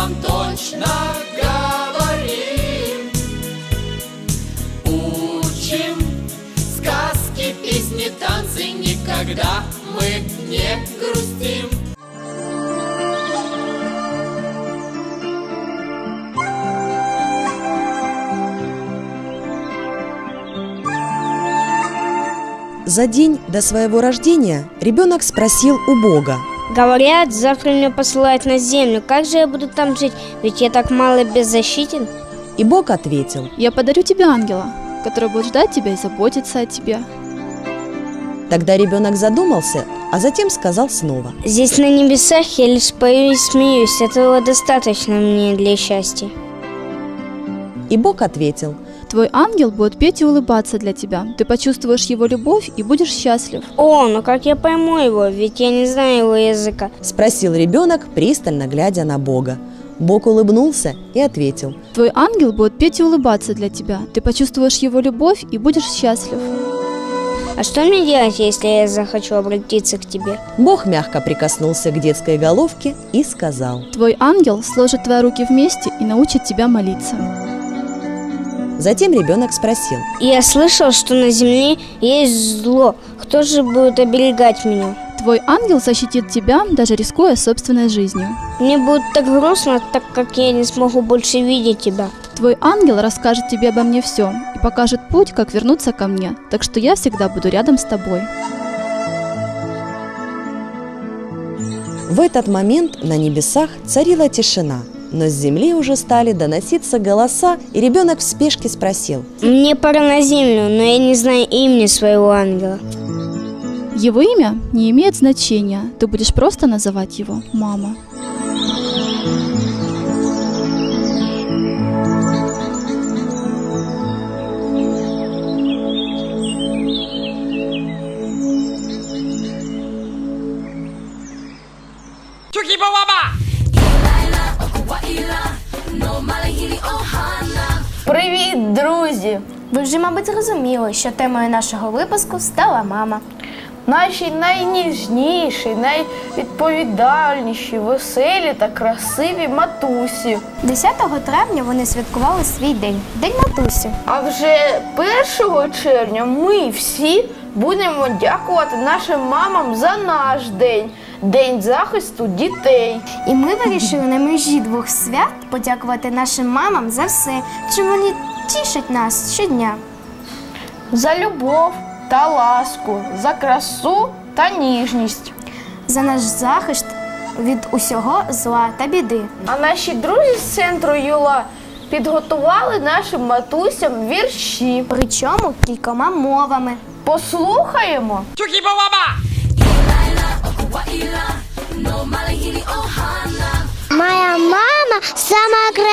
вам точно говорим. Учим сказки, песни, танцы, никогда мы не грустим. За день до своего рождения ребенок спросил у Бога, Говорят, завтра меня посылают на землю. Как же я буду там жить? Ведь я так мало беззащитен. и Бог ответил, Я подарю тебе ангела, который будет ждать тебя и заботиться о тебе. Тогда ребенок задумался, а затем сказал снова. Здесь на небесах я лишь пою и смеюсь. Этого достаточно мне для счастья. И Бог ответил, Твой ангел будет петь и улыбаться для тебя. Ты почувствуешь его любовь и будешь счастлив. О, ну как я пойму его? Ведь я не знаю его языка. спросил ребенок, пристально глядя на Бога. Бог улыбнулся и ответил, Твой ангел будет петь и улыбаться для тебя. Ты почувствуешь его любовь и будешь счастлив. А что мне делать, если я захочу обратиться к тебе? Бог мягко прикоснулся к детской головке и сказал. Твой ангел сложит твои руки вместе и научит тебя молиться. Затем ребенок спросил, Я слышал, что на земле есть зло. Кто же будет оберегать меня? Твой ангел защитит тебя, даже рискуя собственной жизнью. Мне будет так грустно, так как я не смогу больше видеть тебя. Твой ангел расскажет тебе обо мне все и покажет путь, как вернуться ко мне, так что я всегда буду рядом с тобой. В этот момент на небесах царила тишина, но с земли уже стали доноситься голоса, и ребенок в спешке спросил, Мне пора на землю, но я не знаю имени своего ангела. Его имя не имеет значения, ты будешь просто называть его «мама». Друзі! Ви вже, мабуть, зрозуміли, що темою нашого випуску стала мама. Наші найніжніші, найвідповідальніші, веселі та красиві матусі. 10 травня вони святкували свій день День матусі. А вже 1 червня ми всі будемо дякувати нашим мамам за наш день День захисту дітей. І ми вирішили на межі двох свят подякувати нашим мамам за все, чим вони тішать нас щодня. За любов та ласку, за красу та ніжність. За наш захист від усього зла та біди. А наші друзі з центру Юла підготували нашим матусям вірші. Причому кількома мовами. Послухаємо. Моя мама самая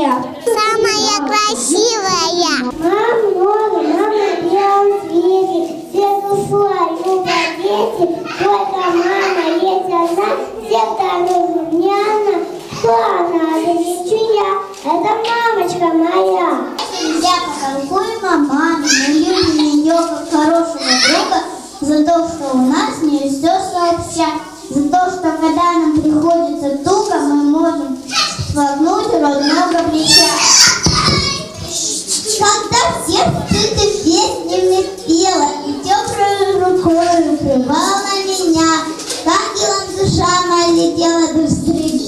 Самая красивая. Мам, мама, мама, я звере. Все кусла, любо дети. Только мама есть одна. Все вторую мне она. Кто она? Это не чья. Это мамочка моя. Я поколкую маму, мы любим ее как хорошего друга, за то, что у нас не растет сообща. За то, что когда нам приходится туго, мы можем смогнуть родного плеча. Когда в сердце ты песнями пела И теплой рукой укрывала меня Ангелом душа моя летела до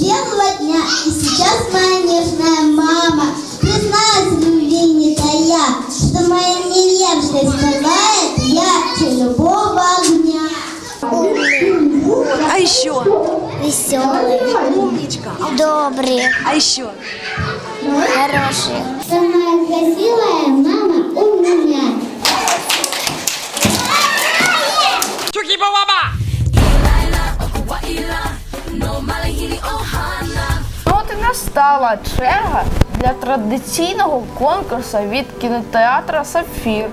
белого дня И сейчас моя нежная мама Признаюсь в любви не тая Что моя неверность бывает Що? Веселий. Умнічка. Добрий. А що? Хороший. Сама красива мама умна. Чукібо баба! Настала черга для традиційного конкурсу від кінотеатра Сапфір.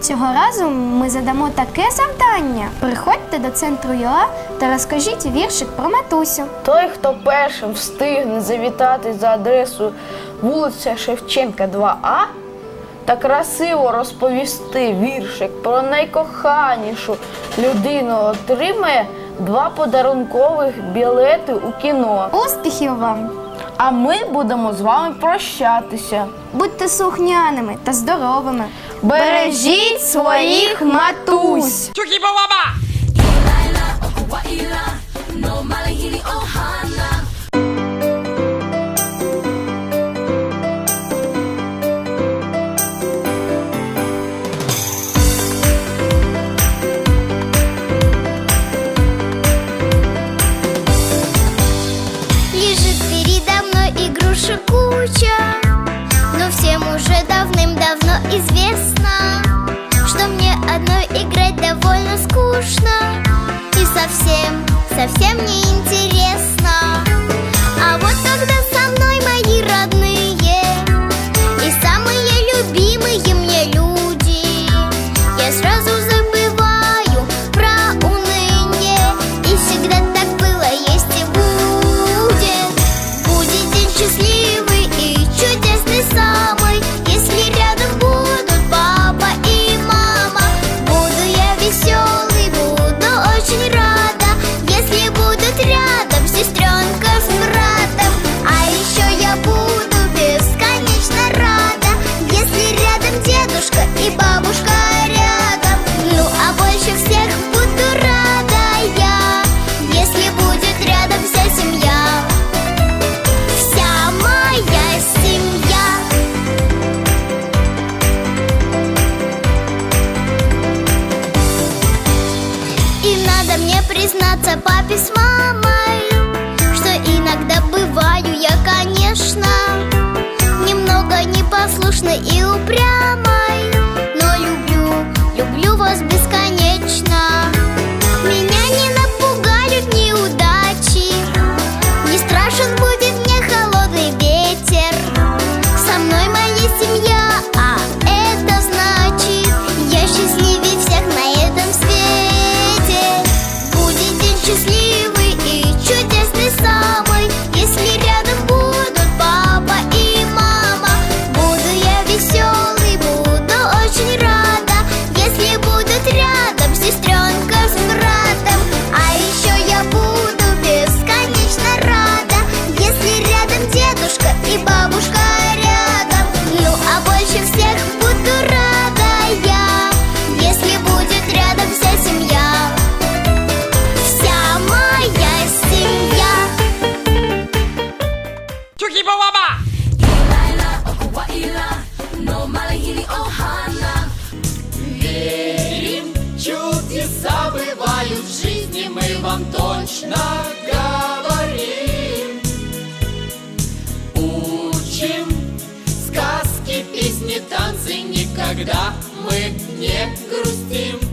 Цього разу ми задамо таке завдання. Приходьте до центру ЮА та розкажіть віршик про матусю. Той, хто першим встигне завітати за адресою вулиця Шевченка 2А та красиво розповісти віршик про найкоханішу людину, отримає два подарункових білети у кіно. Успіхів вам! А ми будемо з вами прощатися. Будьте слухняними та здоровими. Бережіть своїх матусь! Лежит куча Но всем уже давным-давно известно Что мне одной играть довольно скучно И совсем, совсем не Надо мне признаться папе с мамой Что иногда бываю я, конечно Немного непослушной и упрямой точно говорим. Учим сказки, песни, танцы, никогда мы не грустим.